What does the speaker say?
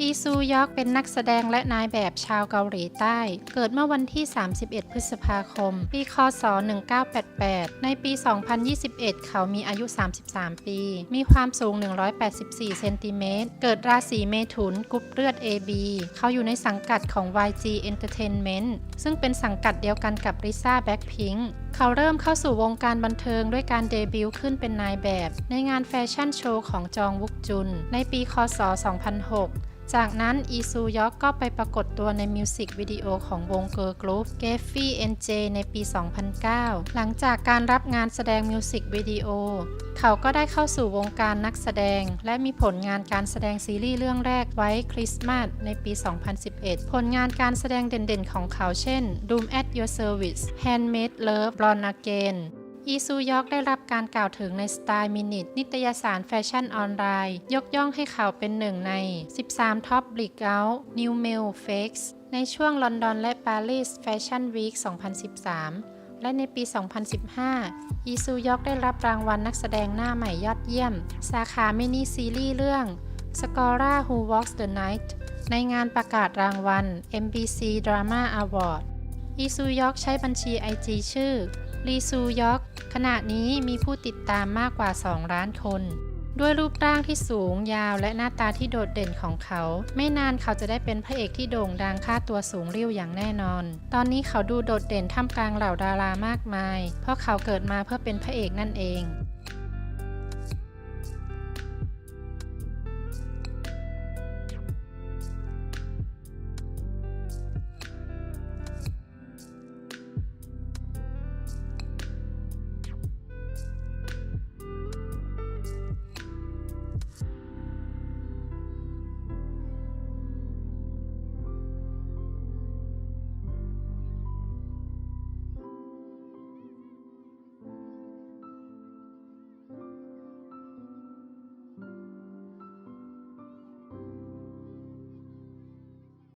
อีซูยอกเป็นนักแสดงและนายแบบชาวเกาหลีใต้ เกิดเมื่อวันที่ 31 พฤษภาคม ปีคศ 1988 ในปี 2021 เขามีอายุ 33 ปี มีความสูง 184 เซนติเมตร เกิดราศีเมถุนกรุ๊ปเลือด AB เขาอยู่ในสังกัดของ YG Entertainment ซึ่งเป็นสังกัดเดียวกันกับริซ่าแบ็คพิงค์เขาเริ่มเข้าสู่วงการบันเทิงด้วยการเดบิวต์ขึ้นเป็นนายแบบ ในงานแฟชั่นโชว์ของจองวุกจุน ในปี คศ 2006 จากนั้นอีซูยอกก็ไปปรากฏตัวในมิวสิกวิดีโอของวงเกิร์ลกรุ๊ป g a f f y NJ ในปี 2009 หลังจากการรับงานแสดงมิวสิกวิดีโอ เขาก็ได้เข้าสู่วงการนักแสดง และมีผลงานการแสดงซีรีส์เรื่องแรกไว้คริสต์มาสในปี 2011 ผลงานการแสดงเด่นๆของเขาเช่น Doom at Your Service Handmade Love Born Again อีซูยอกได้รับการกล่าวถึงในสไตล์มินิทนิตยสารแฟชั่นออนไลน์ ยกย่องให้เขาเป็นหนึ่งใน 13 ท็อปบลิกเกลนิวเมลเฟกซ์ในช่วงลอนดอนและปารีสแฟชั่นวีค 2013และในปี 2015 อีซูยอกได้รับรางวัลนักแสดงหน้าใหม่ยอดเยี่ยม สาขามินิซีรีส์เรื่อง Scora Who Walks the Night ในงานประกาศรางวัล MBC Drama Award อีซูยอกใช้บัญชี IG ชื่อลีซูยอก ขณะนี้มีผู้ติดตามมากกว่า 2 ล้านคน ด้วยรูปร่างที่สูงยาวและหน้าตาที่โดดเด่นของเขา ไม่นานเขาจะได้เป็นพระเอกที่โด่งดังค่าตัวสูงริ้วอย่างแน่นอน ตอนนี้เขาดูโดดเด่นท่ามกลางเหล่าดารามากมาย เพราะเขาเกิดมาเพื่อเป็นพระเอกนั่นเอง